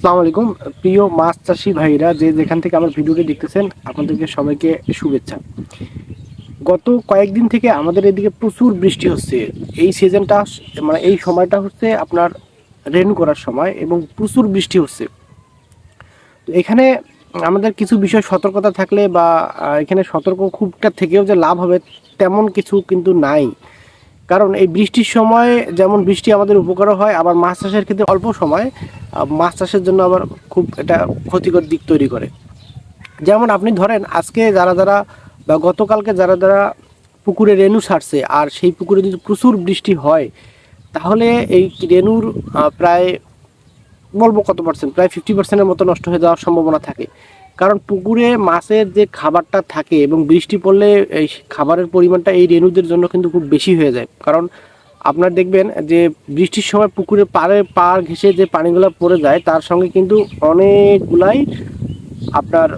আসসালামু আলাইকুম। প্রিয় মাছ চাষি ভাইরা যে যেখান থেকে আমার ভিডিওটি দেখতেছেন, আপনাদেরকে সবাইকে শুভেচ্ছা। গত কয়েকদিন থেকে আমাদের এদিকে প্রচুর বৃষ্টি হচ্ছে। এই সিজনটা মানে এই সময়টা হচ্ছে আপনার রেন করার সময় এবং প্রচুর বৃষ্টি হচ্ছে। তো এখানে আমাদের কিছু বিষয় সতর্কতা থাকলে বা এখানে সতর্ক খুবটা থেকেও যে লাভ হবে, তেমন কিছু কিন্তু নাই। কারণ এই বৃষ্টির সময় যেমন বৃষ্টি আমাদের উপকারও হয় আবার মাছ চাষের ক্ষেত্রে অল্প সময় মাছ চাষের জন্য আবার খুব এটা ক্ষতিকর দিক তৈরি করে। যেমন আপনি ধরেন আজকে যারা যারা বা গতকালকে যারা যারা পুকুরে রেনু ছাড়ছে আর সেই পুকুরে যদি প্রচুর বৃষ্টি হয় তাহলে এই আহ, প্রায় বলব কত পার্সেন্ট প্রায় ফিফটি পার্সেন্টের মতো নষ্ট হয়ে যাওয়ার সম্ভাবনা থাকে। কারণ পুকুরে মাছের যে খাবারটা থাকে এবং বৃষ্টি পড়লে এই খাবারের পরিমাণটা এই রেণুদের জন্য কিন্তু খুব বেশি হয়ে যায়। কারণ আপনার দেখবেন যে বৃষ্টির সময় পুকুরে পাড়ে পাড় ঘেঁষে যে পানিগুলো পড়ে যায়, তার সঙ্গে কিন্তু অনেকগুলাই আপনার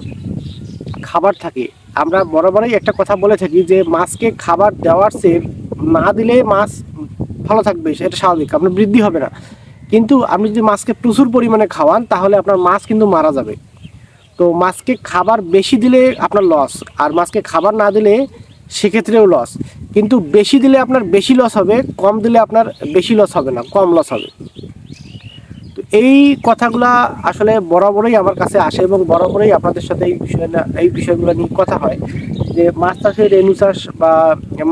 খাবার থাকে। আমরা বরাবরই একটা কথা বলে থাকি যে মাছকে খাবার দেওয়ার চেয়ে না দিলে মাছ ভালো থাকবে এটা স্বাভাবিক, আপনার বৃদ্ধি হবে না। কিন্তু আপনি যদি মাছকে প্রচুর পরিমাণে খাওয়ান, তাহলে আপনার মাছ কিন্তু মারা যাবে। তো মাছকে খাবার বেশি দিলে আপনার লস আর মাছকে খাবার না দিলে সেক্ষেত্রেও লস কিন্তু বেশি দিলে আপনার বেশি লস হবে, কম দিলে আপনার বেশি লস হবে না, কম লস হবে। তো এই কথাগুলা আসলে বরাবরই আমার কাছে আসে এবং বরাবরই আপনাদের সাথে এই বিষয় এই বিষয়গুলো নিয়ে কথা হয়। যে মাছ চাষের রেণু চাষ বা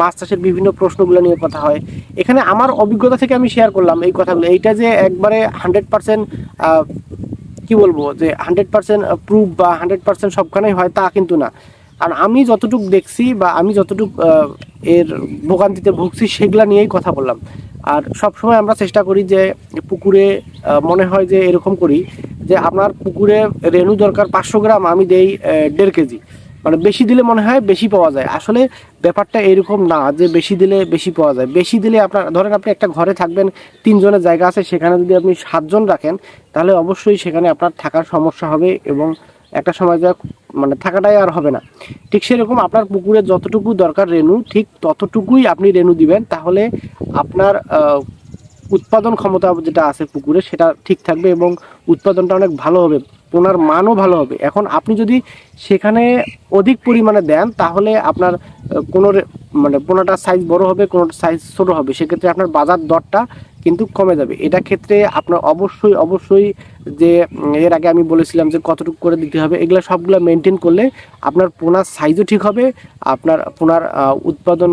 মাছ চাষের বিভিন্ন প্রশ্নগুলো নিয়ে কথা হয়। এখানে আমার অভিজ্ঞতা থেকে আমি শেয়ার করলাম এই কথাগুলো। এইটা যে একবারে হান্ড্রেড পার্সেন্ট কি বলব, যে হান্ড্রেড পার্সেন্ট প্রুফ বা হান্ড্রেড পার্সেন্ট সবখানেই হয় তা কিন্তু না। আর আমি যতটুক দেখছি বা আমি যতটুকু এর ভোগান্তিতে ভুগছি সেগুলা নিয়েই কথা বললাম। আর সবসময় আমরা চেষ্টা করি যে পুকুরে মনে হয় যে এরকম করি যে আপনার পুকুরে রেণু দরকার পাঁচশো গ্রাম, আমি দেই দেড় কেজি। মানে বেশি দিলে মনে হয় বেশি পাওয়া যায়। আসলে ব্যাপারটা এরকম না যে বেশি দিলে বেশি পাওয়া যায়। বেশি দিলে আপনার, ধরেন আপনি একটা ঘরে থাকবেন, তিনজনের জায়গা আছে, সেখানে যদি আপনি সাতজন রাখেন, তাহলে অবশ্যই সেখানে আপনার থাকার সমস্যা হবে এবং একটা সময় যা মানে থাকাটাই আর হবে না। ঠিক সেরকম আপনার পুকুরে যতটুকু দরকার রেনু ঠিক ততটুকুই আপনি রেণু দিবেন, তাহলে আপনার উৎপাদন ক্ষমতা যেটা আছে পুকুরে সেটা ঠিক থাকবে এবং উৎপাদনটা অনেক ভালো হবে। পোনার মানও ভালো হবে। এখন আপনি যদি সেখানে অধিক পরিমাণে দেন, তাহলে আপনার কোনো মানে পোনাটার সাইজ বড় হবে কোনো সাইজ ছোটো হবে। সেক্ষেত্রে আপনার বাজার দরটা কিন্তু কমে যাবে। এটা ক্ষেত্রে আপনার অবশ্যই অবশ্যই যে এর আগে আমি বলেছিলাম যে কতটুকু করে দিতে হবে, এগুলো সবগুলো মেনটেন করলে আপনার পোনার সাইজও ঠিক হবে, আপনার পোনার উৎপাদন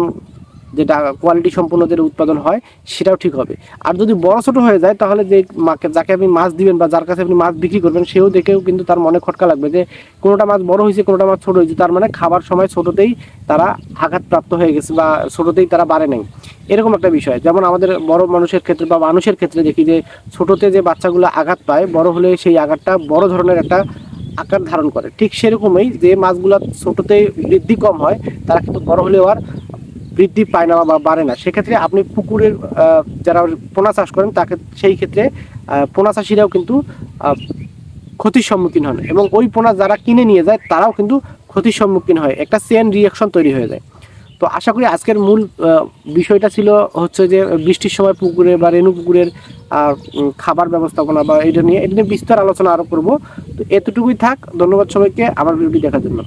যেটা কোয়ালিটি সম্পন্ন যেটা উৎপাদন হয়, সেটাও ঠিক হবে। আর যদি বড় ছোটো হয়ে যায়, তাহলে যে মাকে, যাকে আপনি মাছ দিবেন বা যার কাছে আপনি মাছ বিক্রি করবেন, সেও দেখেও কিন্তু তার মনে খটকা লাগবে যে, কোনোটা মাছ বড় হয়েছে, কোনোটা মাছ ছোটো হয়েছে। তার মানে খাবার সময় ছোটোতেই তারা আঘাতপ্রাপ্ত হয়ে গেছে বা ছোটোতেই তারা বাড়ে নাই। এরকম একটা বিষয়। যেমন আমাদের বড় মানুষের ক্ষেত্রে বা মানুষের ক্ষেত্রে দেখি যে, ছোটোতে যে বাচ্চাগুলো আঘাত পায়, বড় হলে সেই আঘাতটা বড় ধরনের একটা আকার ধারণ করে। ঠিক সেরকমই যে মাছগুলো ছোটতে বৃদ্ধি কম হয়, তারা কিন্তু বড় হলেও আর বৃদ্ধি পায় না বা বাড়ে না, সেক্ষেত্রে আপনি পুকুরের যারা পোনা চাষ করেন, তাকে, সেই ক্ষেত্রে পোনা চাষিরাও কিন্তু ক্ষতির সম্মুখীন হন এবং ওই পোনা যারা কিনে নিয়ে যায়, তারাও কিন্তু ক্ষতির সম্মুখীন হয়। একটা চেন রিয়াকশন তৈরি হয়ে যায়। তো আশা করি আজকের মূল বিষয়টা ছিল হচ্ছে যে, বৃষ্টির সময় পুকুরে বা রেণু পুকুরের খাবার ব্যবস্থাপনা বা এটা নিয়ে এটা নিয়ে বিস্তার আলোচনা আরও করব। তো এতটুকুই থাক, ধন্যবাদ সবাইকে আমার ভিডিওটি দেখার জন্য।